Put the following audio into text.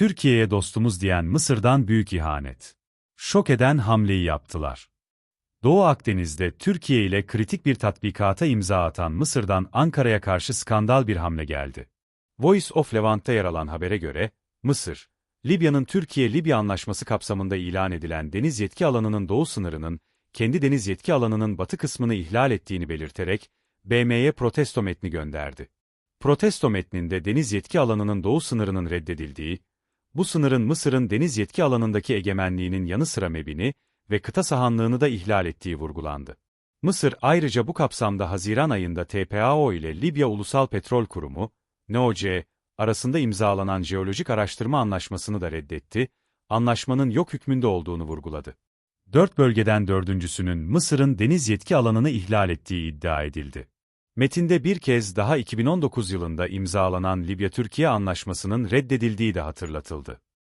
Türkiye'ye dostumuz diyen Mısır'dan büyük ihanet. Şok eden hamleyi yaptılar. Doğu Akdeniz'de Türkiye ile kritik bir tatbikata imza atan Mısır'dan Ankara'ya karşı skandal bir hamle geldi. Voice of Levant'ta yer alan habere göre, Mısır, Libya'nın Türkiye-Libya anlaşması kapsamında ilan edilen deniz yetki alanının doğu sınırının, kendi deniz yetki alanının batı kısmını ihlal ettiğini belirterek, BM'ye protesto metni gönderdi. Protesto metninde deniz yetki alanının doğu sınırının reddedildiği, bu sınırın Mısır'ın deniz yetki alanındaki egemenliğinin yanı sıra mebini ve kıta sahanlığını da ihlal ettiği vurgulandı. Mısır ayrıca bu kapsamda Haziran ayında TPAO ile Libya Ulusal Petrol Kurumu, NOC, arasında imzalanan jeolojik araştırma anlaşmasını da reddetti, anlaşmanın yok hükmünde olduğunu vurguladı. Dört bölgeden dördüncüsünün Mısır'ın deniz yetki alanını ihlal ettiği iddia edildi. Metinde bir kez daha 2019 yılında imzalanan Libya-Türkiye anlaşmasının reddedildiği de hatırlatıldı.